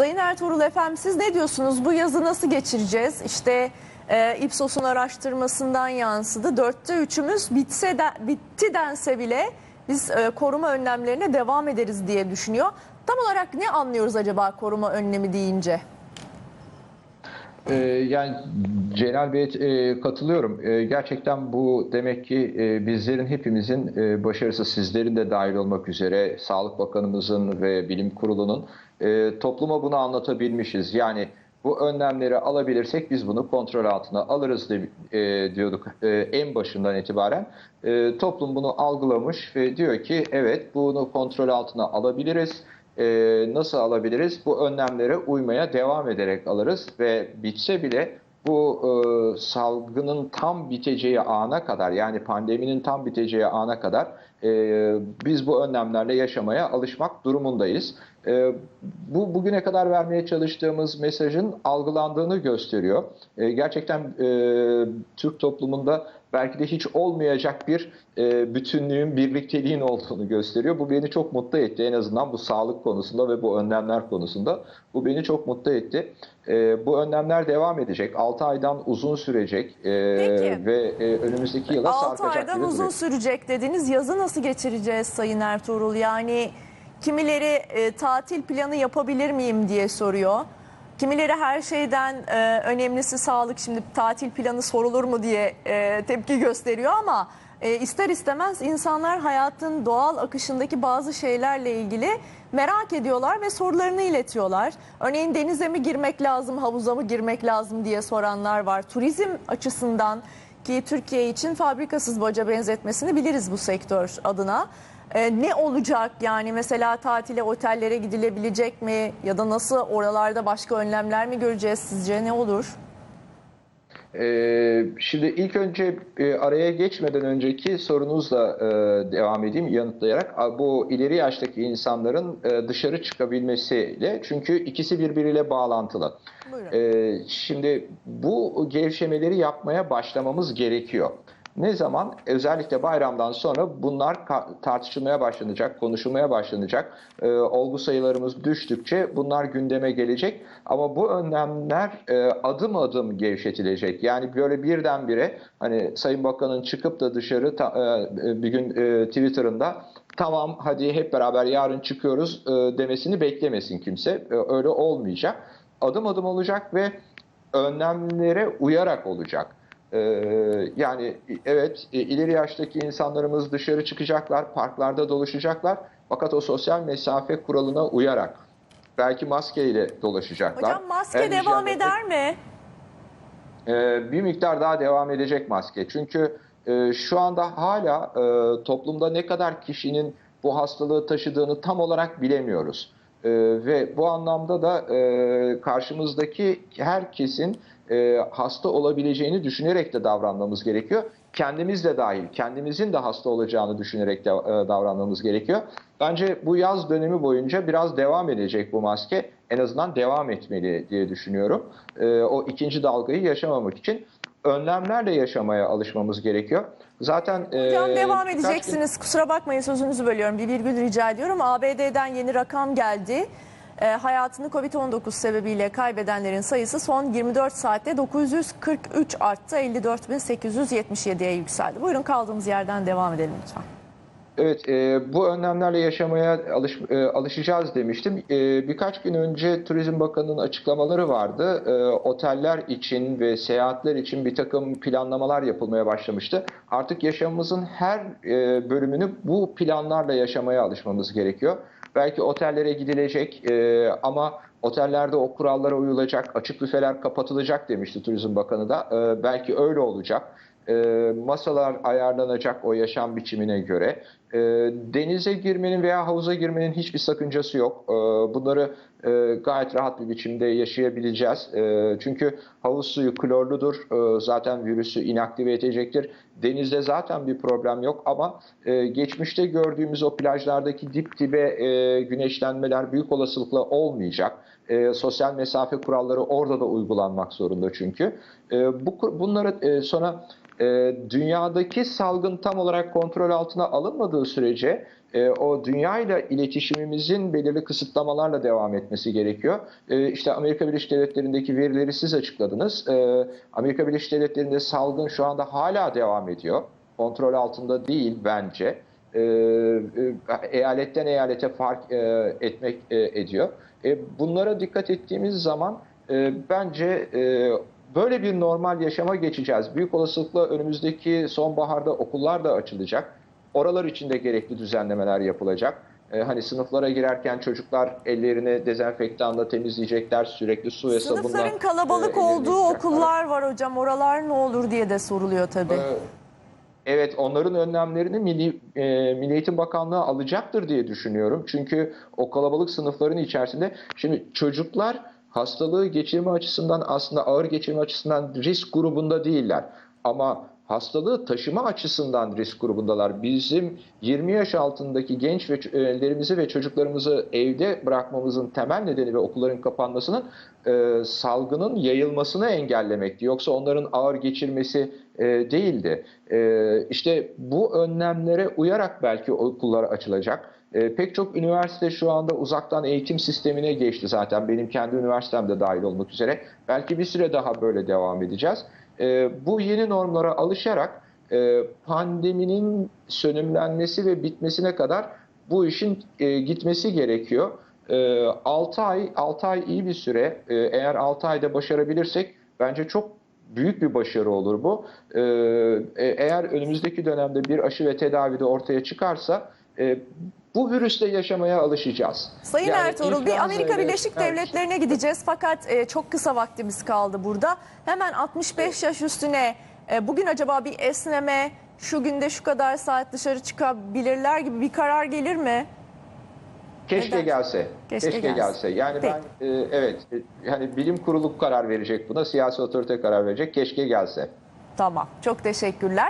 Sayın Ertuğrul efendim siz ne diyorsunuz? Bu yazı nasıl geçireceğiz? İşte e, Ipsos'un araştırmasından yansıdı. Dörtte üçümüz bitse de, bitti dense bile biz e, koruma önlemlerine devam ederiz diye düşünüyor. Tam olarak ne anlıyoruz acaba koruma önlemi deyince? Ee, yani Celal Bey'e e, katılıyorum. E, gerçekten bu demek ki e, bizlerin hepimizin e, başarısı sizlerin de dahil olmak üzere Sağlık Bakanımızın ve Bilim Kurulu'nun e, topluma bunu anlatabilmişiz. Yani bu önlemleri alabilirsek biz bunu kontrol altına alırız de, e, diyorduk e, en başından itibaren. E, toplum bunu algılamış ve diyor ki evet bunu kontrol altına alabiliriz. E, nasıl alabiliriz? Bu önlemlere uymaya devam ederek alırız ve bitse bile bu e, salgının tam biteceği ana kadar yani pandeminin tam biteceği ana kadar e, biz bu önlemlerle yaşamaya alışmak durumundayız. E, bu bugüne kadar vermeye çalıştığımız mesajın algılandığını gösteriyor. E, gerçekten e, Türk toplumunda belki de hiç olmayacak bir e, bütünlüğün, birlikteliğin olduğunu gösteriyor. Bu beni çok mutlu etti. En azından bu sağlık konusunda ve bu önlemler konusunda. Bu beni çok mutlu etti. E, bu önlemler devam edecek. 6 aydan uzun sürecek e, Peki. ve e, önümüzdeki yıla 6 sarkacak aydan gibi uzun duruyor. sürecek dediniz. Yazı nasıl geçireceğiz Sayın Ertuğrul? Yani kimileri e, tatil planı yapabilir miyim diye soruyor. Kimileri her şeyden e, önemlisi sağlık. Şimdi tatil planı sorulur mu diye e, tepki gösteriyor ama e, ister istemez insanlar hayatın doğal akışındaki bazı şeylerle ilgili merak ediyorlar ve sorularını iletiyorlar. Örneğin denize mi girmek lazım, havuza mı girmek lazım diye soranlar var. Turizm açısından ki Türkiye için fabrikasız baca benzetmesini biliriz bu sektör adına. Ee, ne olacak yani mesela tatile otellere gidilebilecek mi ya da nasıl oralarda başka önlemler mi göreceğiz sizce ne olur? Ee, şimdi ilk önce e, araya geçmeden önceki sorunuzla e, devam edeyim yanıtlayarak. Bu ileri yaştaki insanların e, dışarı çıkabilmesiyle çünkü ikisi birbiriyle bağlantılı. Buyurun. Ee, şimdi bu gevşemeleri yapmaya başlamamız gerekiyor. Ne zaman? Özellikle bayramdan sonra bunlar tartışılmaya başlanacak, konuşulmaya başlanacak. Ee, olgu sayılarımız düştükçe bunlar gündeme gelecek. Ama bu önlemler e, adım adım gevşetilecek. Yani böyle birdenbire hani Sayın Bakan'ın çıkıp da dışarı ta- e, bir gün e, Twitter'ında tamam hadi hep beraber yarın çıkıyoruz e, demesini beklemesin kimse. E, öyle olmayacak. Adım adım olacak ve önlemlere uyarak olacak. Ee, yani evet ileri yaştaki insanlarımız dışarı çıkacaklar, parklarda dolaşacaklar. Fakat o sosyal mesafe kuralına uyarak belki maskeyle dolaşacaklar. Hocam maske El devam eder mi? Ee, bir miktar daha devam edecek maske. Çünkü e, şu anda hala e, toplumda ne kadar kişinin bu hastalığı taşıdığını tam olarak bilemiyoruz. E, ve bu anlamda da e, karşımızdaki herkesin e, hasta olabileceğini düşünerek de davranmamız gerekiyor. Kendimiz de dahil, kendimizin de hasta olacağını düşünerek de e, davranmamız gerekiyor. Bence bu yaz dönemi boyunca biraz devam edecek bu maske. En azından devam etmeli diye düşünüyorum. E, o ikinci dalgayı yaşamamak için önlemlerle yaşamaya alışmamız gerekiyor. Zaten e, Hocam devam birkaç gün- edeceksiniz. Kusura bakmayın sözünüzü bölüyorum. Bir virgül rica ediyorum. ABD'den yeni rakam geldi. Ee, hayatını Covid-19 sebebiyle kaybedenlerin sayısı son 24 saatte 943 arttı. 54.877'ye yükseldi. Buyurun kaldığımız yerden devam edelim lütfen. Evet, e, bu önlemlerle yaşamaya alış, e, alışacağız demiştim. E, birkaç gün önce Turizm Bakanı'nın açıklamaları vardı. E, oteller için ve seyahatler için bir takım planlamalar yapılmaya başlamıştı. Artık yaşamımızın her e, bölümünü bu planlarla yaşamaya alışmamız gerekiyor. Belki otellere gidilecek e, ama otellerde o kurallara uyulacak, açık büfeler kapatılacak demişti Turizm Bakanı da. E, belki öyle olacak. E, masalar ayarlanacak o yaşam biçimine göre. E, denize girmenin veya havuza girmenin hiçbir sakıncası yok. E, bunları e, gayet rahat bir biçimde yaşayabileceğiz. E, çünkü havuz suyu klorludur. E, zaten virüsü inaktive edecektir. Denizde zaten bir problem yok ama e, geçmişte gördüğümüz o plajlardaki dip dibe e, güneşlenmeler büyük olasılıkla olmayacak. E, sosyal mesafe kuralları orada da uygulanmak zorunda çünkü. E, bu bunları e, sonra e, dünyadaki salgın tam olarak kontrol altına alınmadığı sürece e, o dünya ile iletişimimizin belirli kısıtlamalarla devam etmesi gerekiyor. E, işte Amerika Birleşik Devletleri'ndeki verileri siz açıkladınız. E, Amerika Birleşik Devletleri'nde salgın şu anda hala devam ediyor. Kontrol altında değil bence. E, eyaletten eyalete fark e, etmek ediyor. Bunlara dikkat ettiğimiz zaman bence böyle bir normal yaşama geçeceğiz. Büyük olasılıkla önümüzdeki sonbaharda okullar da açılacak. Oralar için de gerekli düzenlemeler yapılacak. E, hani sınıflara girerken çocuklar ellerini dezenfektanla temizleyecekler, sürekli su ve sabunla. Sınıfların kalabalık e, olduğu okullar var hocam. Oralar ne olur diye de soruluyor tabii. Ee, Evet, onların önlemlerini Milli, e, Milli Eğitim Bakanlığı alacaktır diye düşünüyorum. Çünkü o kalabalık sınıfların içerisinde şimdi çocuklar hastalığı geçirme açısından aslında ağır geçirme açısından risk grubunda değiller. Ama hastalığı taşıma açısından risk grubundalar. Bizim 20 yaş altındaki genç ve ç- ve çocuklarımızı evde bırakmamızın temel nedeni ve okulların kapanmasının e, salgının yayılmasını engellemekti. Yoksa onların ağır geçirmesi e, değildi. E, işte bu önlemlere uyarak belki okullar açılacak. E, pek çok üniversite şu anda uzaktan eğitim sistemine geçti zaten. Benim kendi üniversitem de dahil olmak üzere. Belki bir süre daha böyle devam edeceğiz. E, bu yeni normlara alışarak e, pandeminin sönümlenmesi ve bitmesine kadar bu işin e, gitmesi gerekiyor. 6 ay 6 ay iyi bir süre. E, eğer 6 ayda başarabilirsek bence çok büyük bir başarı olur bu. E, e, eğer önümüzdeki dönemde bir aşı ve tedavi de ortaya çıkarsa e, bu virüsle yaşamaya alışacağız. Sayın Yani Ertuğrul bir Amerika ile- Birleşik Evet. Devletleri'ne gideceğiz fakat e, çok kısa vaktimiz kaldı burada. Hemen 65 yaş üstüne e, bugün acaba bir esneme şu günde şu kadar saat dışarı çıkabilirler gibi bir karar gelir mi? Keşke Neden? gelse. Keşke Keşke, gelse. gelse. Yani Peki. ben e, evet e, hani bilim kurulu karar verecek buna, siyasi otorite karar verecek. Keşke gelse. Tamam çok teşekkürler.